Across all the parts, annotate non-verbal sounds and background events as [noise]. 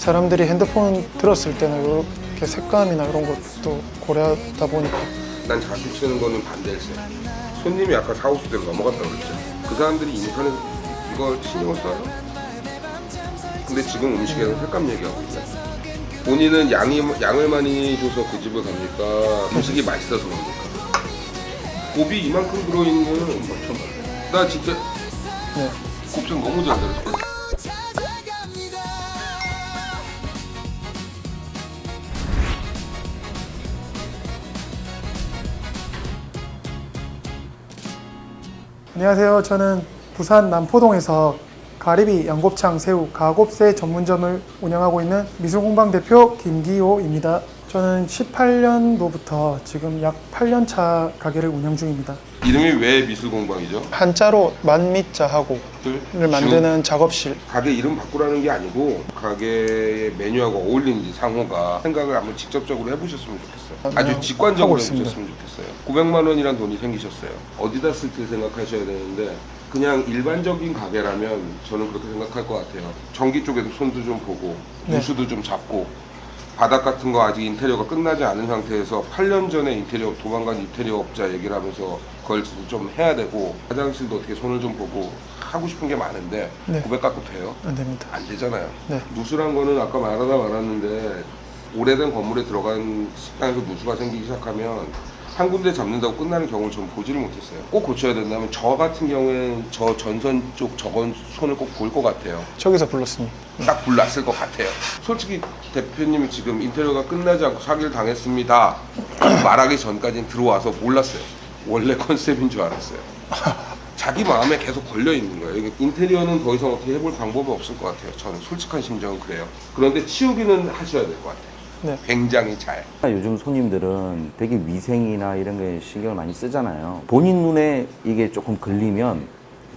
사람들이 핸드폰 들었을 때는 이렇게 색감이나 이런 것도 고려하다 보니까 난 자주 치는 거는 반대일세. 손님이 아까 사오실 대로 넘어갔다 그랬죠. 그 사람들이 인터넷 이거 신경 써요? 근데 지금 음식에는 색감 얘기하고 있네. 본인은 양이 양을 많이 줘서 그 집을 갑니까? 음식이 맛있어서 갑니까? 곱이 이만큼 들어있는 나 진짜 네. 곱창 너무 잘 들었어. 안녕하세요. 저는 부산 남포동에서 가리비, 양곱창, 새우, 가곱새 전문점을 운영하고 있는 미술공방 대표 김기호입니다. 저는 18년도부터 지금 약 8년 차 가게를 운영 중입니다. 이름이 왜 미술공방이죠? 한자로 만미자하고 를 만드는 작업실. 가게 이름 바꾸라는 게 아니고 가게의 메뉴하고 어울리는지 상호가 생각을 한번 직접적으로 해보셨으면 좋겠어요. 네, 아주 직관적으로 있습니다. 해보셨으면 좋겠어요. 900만 원이란 돈이 생기셨어요. 어디다 쓸지 생각하셔야 되는데 그냥 일반적인 가게라면 저는 그렇게 생각할 것 같아요. 전기 쪽에도 손도 좀 보고 네. 누수도 좀 잡고 바닥 같은 거 아직 인테리어가 끝나지 않은 상태에서 8년 전에 인테리어 도망간 인테리어 업자 얘기를 하면서 그걸 좀 해야 되고 화장실도 어떻게 손을 좀 보고 하고 싶은 게 많은데 네. 900 갖고 돼요? 안 됩니다. 안 되잖아요. 네. 누수란 거는 아까 말하다 말았는데 오래된 건물에 들어간 식당에서 누수가 생기기 시작하면 한 군데 잡는다고 끝나는 경우를 전 보지를 못했어요. 꼭 고쳐야 된다면 저 같은 경우에는 저 전선 쪽 저건 손을 꼭볼것 같아요. 저기서 불렀습니다. 딱 불났을 것 같아요. 솔직히 대표님이 지금 인테리어가 끝나지 않고 사기를 당했습니다. [coughs] 말하기 전까지는 들어와서 몰랐어요. 원래 컨셉인 줄 알았어요. [laughs] 자기 마음에 계속 걸려 있는 거예요. 이게 인테리어는 더 이상 어떻게 해볼 방법이 없을 것 같아요. 저는 솔직한 심정은 그래요. 그런데 치우기는 하셔야 될 것 같아요. 네. 굉장히 잘. 요즘 손님들은 되게 위생이나 이런 거에 신경을 많이 쓰잖아요. 본인 눈에 이게 조금 걸리면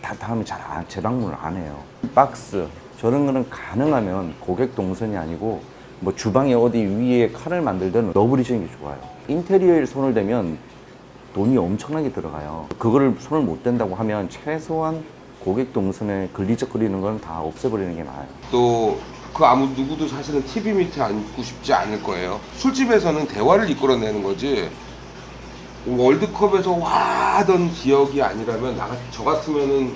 다 다음에 잘 안- 재방문을 안 해요. 박스 저런 거는 가능하면 고객 동선이 아니고 뭐 주방에 어디 위에 칼을 만들든 넣어버리시는 게 좋아요. 인테리어에 손을 대면 돈이 엄청나게 들어가요. 그거를 손을 못 댄다고 하면 최소한 고객 동선에 걸리적거리는 건 다 없애버리는 게 나아요. 또 그 아무 누구도 사실은 TV 밑에 앉고 싶지 않을 거예요. 술집에서는 대화를 이끌어내는 거지. 월드컵에서 와 하던 기억이 아니라면 나, 저 같으면은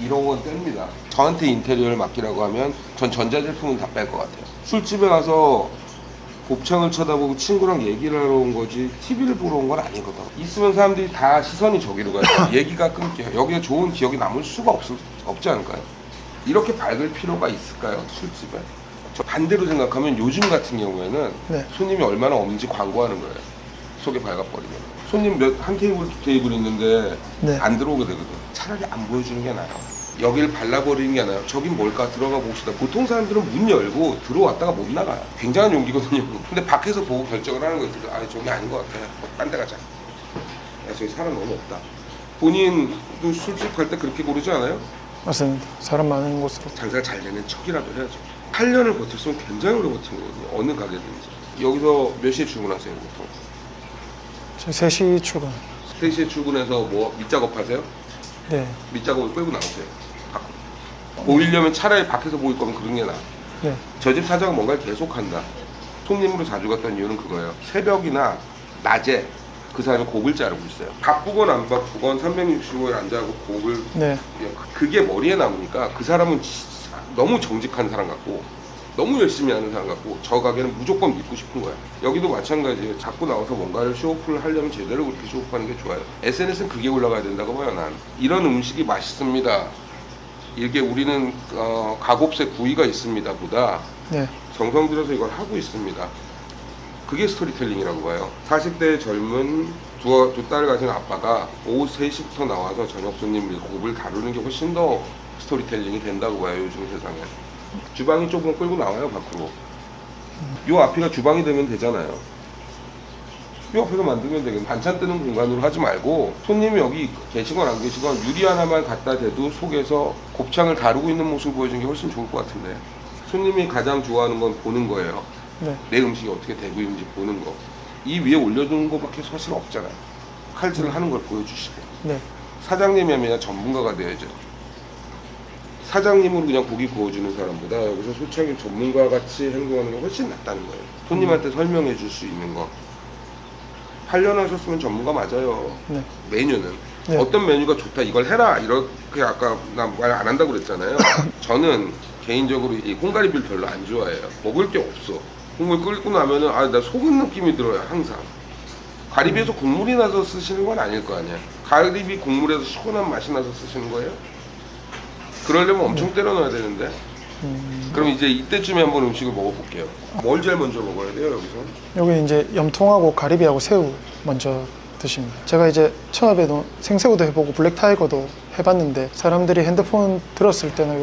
이런 건 뗍니다. 저한테 인테리어를 맡기라고 하면 전 전자제품은 다 뺄 것 같아요. 술집에 가서 곱창을 쳐다보고 친구랑 얘기를 하러 온 거지 TV를 보러 온 건 아니거든. 있으면 사람들이 다 시선이 저기로 가요. [laughs] 얘기가 끊겨요. 여기에 좋은 기억이 남을 수가 없, 없지 않을까요? 이렇게 밝을 필요가 있을까요? 술집에? 저 반대로 생각하면 요즘 같은 경우에는 네. 손님이 얼마나 없는지 광고하는 거예요. 속에 밝아버리면. 손님 몇 한 테이블 두 테이블 있는데 네. 안 들어오게 되거든. 차라리 안 보여주는 게 나아요. 여길 발라버리는 게 나아요. 저긴 뭘까 들어가 봅시다. 보통 사람들은 문 열고 들어왔다가 못 나가요. 굉장한 용기거든요. [laughs] 근데 밖에서 보고 결정을 하는 거예요. 아 저기 아닌 것 같아. 딴 데 가자. 야 저기 사람 너무 없다. 본인도 술집 갈 때 그렇게 고르지 않아요? 맞습니다. 사람 많은 곳으로. 장사가 잘 되는 척이라도 해야죠. 8년을 버텼으면 굉장히 오래 버틴 거거든요. 어느 가게든지. 여기서 몇 시에 출근하세요, 보통? 지금 3시 출근. 3시에 출근해서 뭐 밑작업 하세요? 네. 밑작업을 끌고 나오세요. 보이려면 차라리 밖에서 보일 거면 그런 게 나아. 네. 저 집 사장은 뭔가를 계속 한다. 손님으로 자주 갔던 이유는 그거예요. 새벽이나 낮에 그 사람이 곡을 자르고 있어요. 바쁘건 안 바쁘건 365일 앉아고 곡을 네. 그게 머리에 남으니까 그 사람은 지- 너무 정직한 사람 같고 너무 열심히 하는 사람 같고 저 가게는 무조건 믿고 싶은 거야. 여기도 마찬가지예요. 자꾸 나와서 뭔가를 쇼오프를 하려면 제대로 그렇게 쇼오프하는 게 좋아요. SNS는 그게 올라가야 된다고 봐요, 난. 이런 음식이 맛있습니다. 이게 우리는 어, 가곱새 구이가 있습니다 보다 네. 정성 들여서 이걸 하고 있습니다. 그게 스토리텔링이라고 봐요. 40대 젊은 두, 두 딸을 가진 아빠가 오후 3시부터 나와서 저녁 손님 밀고을 다루는 게 훨씬 더 스토리텔링이 된다고 봐요, 요즘 세상에. 주방이 조금 끌고 나와요, 밖으로. 요 앞이가 주방이 되면 되잖아요. 요 앞에서 만들면 되겠네. 반찬 뜨는 공간으로 하지 말고 손님이 여기 계시건 안 계시건 유리 하나만 갖다 대도 속에서 곱창을 다루고 있는 모습을 보여주는 게 훨씬 좋을 것 같은데. 손님이 가장 좋아하는 건 보는 거예요. 네. 내 음식이 어떻게 되고 있는지 보는 거. 이 위에 올려두는 거밖에 사실 없잖아요. 칼질을 하는 걸 보여주시고. 네. 사장님이 아니라 전문가가 되어야죠. 사장님으로 그냥 고기 구워주는 사람보다 여기서 소창님 전문가 같이 행동하는 게 훨씬 낫다는 거예요. 손님한테 설명해 줄 수 있는 거. 8년 하셨으면 전문가 맞아요. 네. 메뉴는 네. 어떤 메뉴가 좋다 이걸 해라 이렇게 아까 나 말 안 한다고 그랬잖아요. [coughs] 저는 개인적으로 이 콩가리비를 별로 안 좋아해요. 먹을 게 없어. 국물 끓고 나면은 아 나 속은 느낌이 들어요 항상. 가리비에서 국물이 나서 쓰시는 건 아닐 거 아니야. 가리비 국물에서 시원한 맛이 나서 쓰시는 거예요? 그러려면 엄청 때려 넣어야 되는데. 음, 그럼 이제 이때쯤에 한번 음식을 먹어볼게요. 뭘 제일 먼저 먹어야 돼요 여기서? 여기 이제 염통하고 가리비하고 새우 먼저 드십니다. 제가 이제 처음에도 생새우도 해보고 블랙 타이거도 해봤는데 사람들이 핸드폰 들었을 때는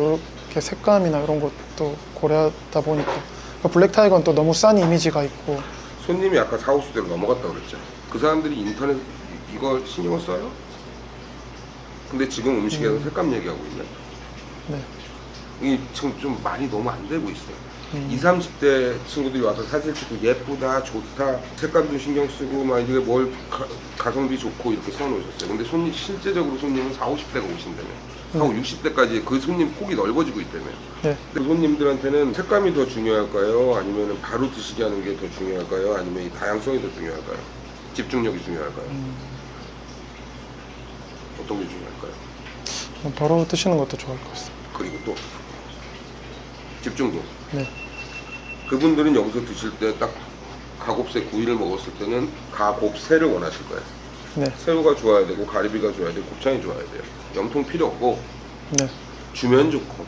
이렇게 색감이나 이런 것도 고려하다 보니까 그 블랙 타이거는 또 너무 싼 이미지가 있고 손님이 아까 4, 50대로 넘어갔다고 그랬죠. 그 사람들이 인터넷 이거 신경을 써요? 근데 지금 음식에서 색감 얘기하고 있네. 네. 이게 지금 좀 많이 너무 안 되고 있어요. 음. 20, 30대 친구들이 와서 사진 찍고 예쁘다, 좋다, 색감도 신경 쓰고 막 이게 뭘 가, 가성비 좋고 이렇게 써놓으셨어요. 근데 손님 실제적으로 손님은 4, 50대가 오신다며. 4, 60대까지 그 손님 폭이 넓어지고 있다며. 네. 그 손님들한테는 색감이 더 중요할까요? 아니면 바로 드시게 하는 게 더 중요할까요? 아니면 이 다양성이 더 중요할까요? 집중력이 중요할까요? 음. 어떤 게 중요할까요? 뭐 바로 드시는 것도 좋을 것 같습니다. 그리고 또 집중도. 네. 그분들은 여기서 드실 때 딱 가곱새 구이를 먹었을 때는 가곱새를 원하실 거예요. 네. 새우가 좋아야 되고 가리비가 좋아야 되고 곱창이 좋아야 돼요. 염통 필요 없고 네. 주면 좋고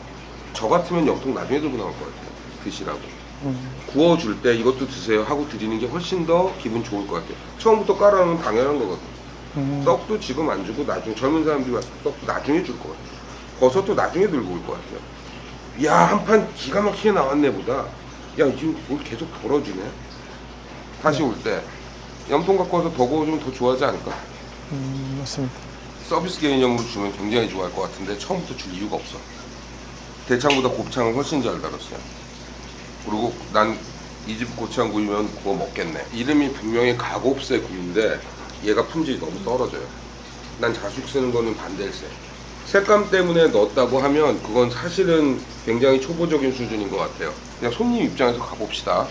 저 같으면 염통 나중에 들고 나올 것 같아요. 드시라고. 음, 구워줄 때 이것도 드세요 하고 드리는 게 훨씬 더 기분 좋을 것 같아요. 처음부터 깔아놓으면 당연한 거거든요. 음, 떡도 지금 안 주고 나중에 젊은 사람들이 와서 떡도 나중에 줄 것 같아요. 버섯도 나중에 들고 올 것 같아요. 야 한 판 기가 막히게 나왔네 보다. 야 지금 뭘 계속 덜어주네. 다시 올 때 염통 갖고 와서 더 구워주면 더 좋아하지 않을까? 음, 맞습니다. 서비스 개념으로 주면 굉장히 좋아할 것 같은데 처음부터 줄 이유가 없어. 대창보다 곱창은 훨씬 잘 다뤘어요. 그리고 난 이 집 고창 구이면 그거 먹겠네. 이름이 분명히 가곱새 구이인데 얘가 품질이 너무 떨어져요. 난 자숙 쓰는 거는 반댈세. 색감 때문에 넣었다고 하면 그건 사실은 굉장히 초보적인 수준인 것 같아요. 그냥 손님 입장에서 가봅시다.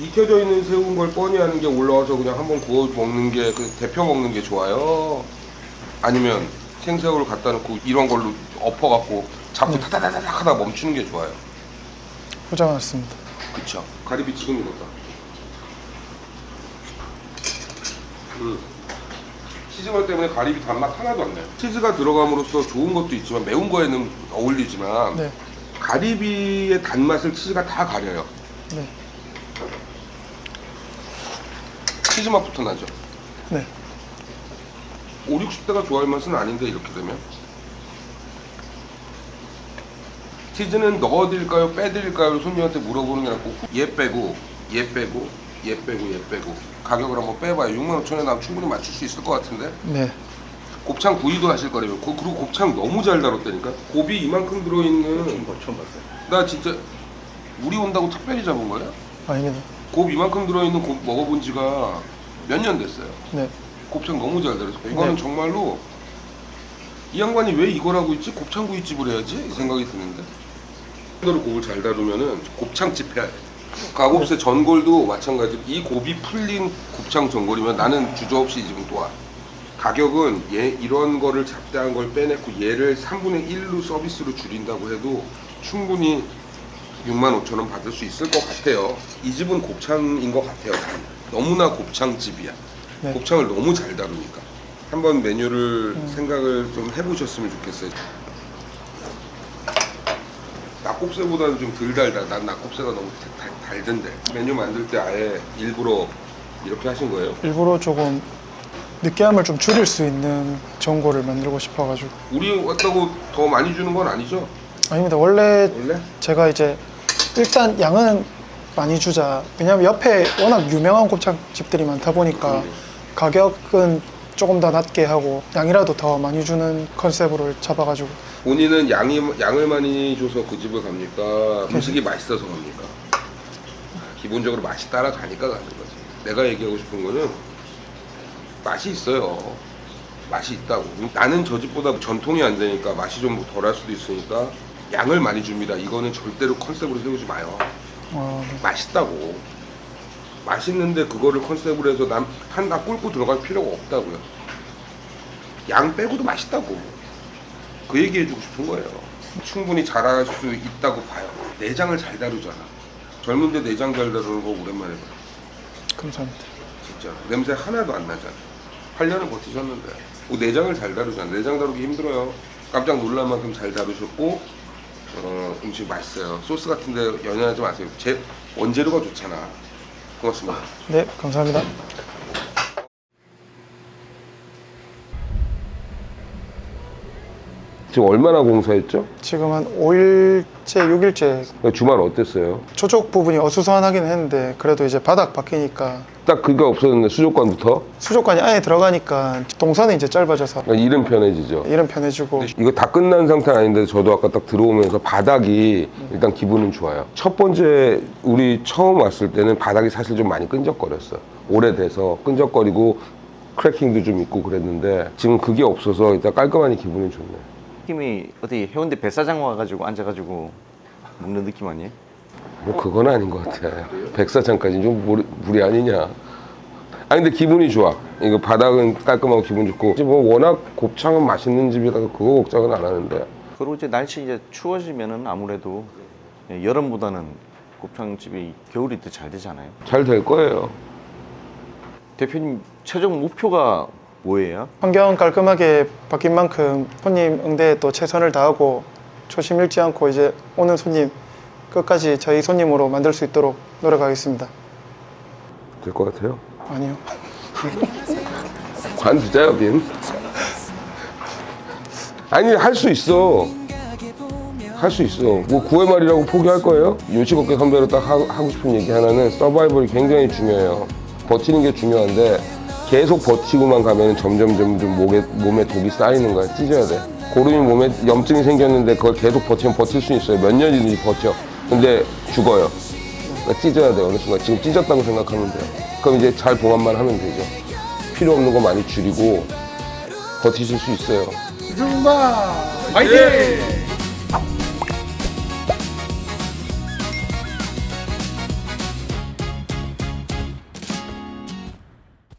익혀져 있는 새우인 걸 뻔히 하는 게 올라와서 그냥 한번 구워 먹는 게그 대표 먹는 게 좋아요. 아니면 생새우를 갖다 놓고 이런 걸로 엎어갖고 자꾸 타다다닥 하다 멈추는 게 좋아요. 포장했습니다. 그쵸. 가리비 지금 익었다. 음. 치즈맛 때문에 가리비 단맛 하나도 안 나요. 치즈가 들어감으로써 좋은 것도 있지만 매운 거에는 어울리지만 네. 가리비의 단맛을 치즈가 다 가려요. 네. 치즈 맛부터 나죠. 네. 5, 60대가 좋아할 맛은 아닌데 이렇게 되면 치즈는 넣어드릴까요 빼드릴까요 손님한테 물어보는 게 아니고 얘 빼고 얘 빼고 얘 빼고 얘 빼고 가격을 한번 빼봐요 6만 5천에 나면 충분히 맞출 수 있을 것 같은데 네. 곱창 구이도 하실 거라며 고- 그리고 곱창 너무 잘 다뤘다니까 곱이 이만큼 들어있는 처음 봤어요. 나 진짜 우리 온다고 특별히 잡은 거야? 아닙니다. 곱 이만큼 들어있는 곱 먹어본 지가 몇 년 됐어요 네. 곱창 너무 잘 들었어. 이거는 네. 정말로 이 양반이 왜 이걸 하고 있지? 곱창구이집을 해야지? 이 생각이 드는데. 로 곱을 잘 다루면은 곱창집 해야 돼. 가곱새 전골도 마찬가지로 이 곱이 풀린 곱창 전골이면 나는 주저없이 이 집은 또 와. 가격은 얘 이런 거를 잡다한 걸 빼내고 얘를 3분의 1로 서비스로 줄인다고 해도 충분히 6만 5천 원 받을 수 있을 것 같아요. 이 집은 곱창인 것 같아요. 단. 너무나 곱창집이야. 네. 곱창을 너무 잘 다루니까 한번 메뉴를 생각을 좀 해보셨으면 좋겠어요. 낙곱새보다는 좀 덜 달다. 난 낙곱새가 너무 달, 달던데. 메뉴 만들 때 아예 일부러 이렇게 하신 거예요? 일부러 조금 느끼함을 좀 줄일 수 있는 전골을 만들고 싶어가지고 우리 왔다고 더 많이 주는 건 아니죠? 아닙니다. 원래 원래? 제가 이제 일단 양은 많이 주자. 왜냐면 옆에 워낙 유명한 곱창 집들이 많다 보니까 음. 가격은 조금 더 낮게 하고 양이라도 더 많이 주는 컨셉으로 잡아가지고 본인은 양이 양을 많이 줘서 그 집을 갑니까? 음식이 맛있어서 갑니까? 기본적으로 맛이 따라가니까 가는 거지. 내가 얘기하고 싶은 거는 맛이 있어요. 맛이 있다고. 나는 저 집보다 전통이 안 되니까 맛이 좀 덜할 수도 있으니까 양을 많이 줍니다. 이거는 절대로 컨셉으로 세우지 마요. 어, 네. 맛있다고. 맛있는데 그거를 컨셉으로 해서 남 한다 꿇고 들어갈 필요가 없다고요. 양 빼고도 맛있다고. 그 얘기해주고 싶은 거예요. 충분히 잘할 수 있다고 봐요. 내장을 잘 다루잖아. 젊은데 내장 잘 다루는 거 오랜만에 봐. 감사합니다. 진짜 냄새 하나도 안 나잖아. 8년을 버티셨는데 뭐 내장을 잘 다루잖아. 내장 다루기 힘들어요. 깜짝 놀랄 만큼 잘 다루셨고 어, 음식 맛있어요. 소스 같은데 연연하지 마세요. 제 원재료가 좋잖아. 고맙습니다. 네, 감사합니다. 지금 얼마나 공사했죠? 지금 한 5일째, 6일째 주말 어땠어요? 초쪽 부분이 어수선하긴 했는데 그래도 이제 바닥 바뀌니까 딱 그게 없었는데 수족관부터 수족관이 안에 들어가니까 동선이 이제 짧아져서 그러니까 이름 편해지죠. 이름 편해지고 이거 다 끝난 상태 아닌데 저도 아까 딱 들어오면서 바닥이 일단 기분은 좋아요. 첫 번째 우리 처음 왔을 때는 바닥이 사실 좀 많이 끈적거렸어. 오래돼서 끈적거리고 크래킹도 좀 있고 그랬는데 지금 그게 없어서 일단 깔끔하니 기분이 좋네. 느낌이 어디 해운대 백사장 와가지고 앉아가지고 먹는 느낌 아니에요? 뭐 그건 아닌 것 같아. 백사장까지 좀 무리, 무리 아니냐. 아 근데 기분이 좋아. 이거 바닥은 깔끔하고 기분 좋고 이제 뭐 워낙 곱창은 맛있는 집이라서 그거 걱정은 안 하는데 그리고 이제 날씨 이제 추워지면은 아무래도 예, 여름보다는 곱창집이 겨울이 더 잘 되잖아요. 잘 될 거예요. 대표님 최종 목표가 뭐예요? 환경 깔끔하게 바뀐 만큼 손님 응대에 또 최선을 다하고 초심 잃지 않고 이제 오는 손님 끝까지 저희 손님으로 만들 수 있도록 노력하겠습니다. 될 것 같아요. 아니요. 관두자요, 빈. 아니, 할 수 있어. 할 수 있어. 뭐 9회 말이라고 포기할 거예요? 요식업계 선배로 딱 하, 하고 싶은 얘기 하나는 서바이벌이 굉장히 중요해요. 버티는 게 중요한데 계속 버티고만 가면 점점 점점 목에, 몸에 독이 쌓이는 거야. 찢어야 돼. 고름이 몸에 염증이 생겼는데 그걸 계속 버티면 버틸 수 있어요. 몇 년이든지 버텨. 근데 죽어요. 그러니까 찢어야 돼. 어느 순간. 지금 찢었다고 생각하면 돼요. 그럼 이제 잘 봉합만 하면 되죠. 필요 없는 거 많이 줄이고 버티실 수 있어요. 이승훈 화이팅!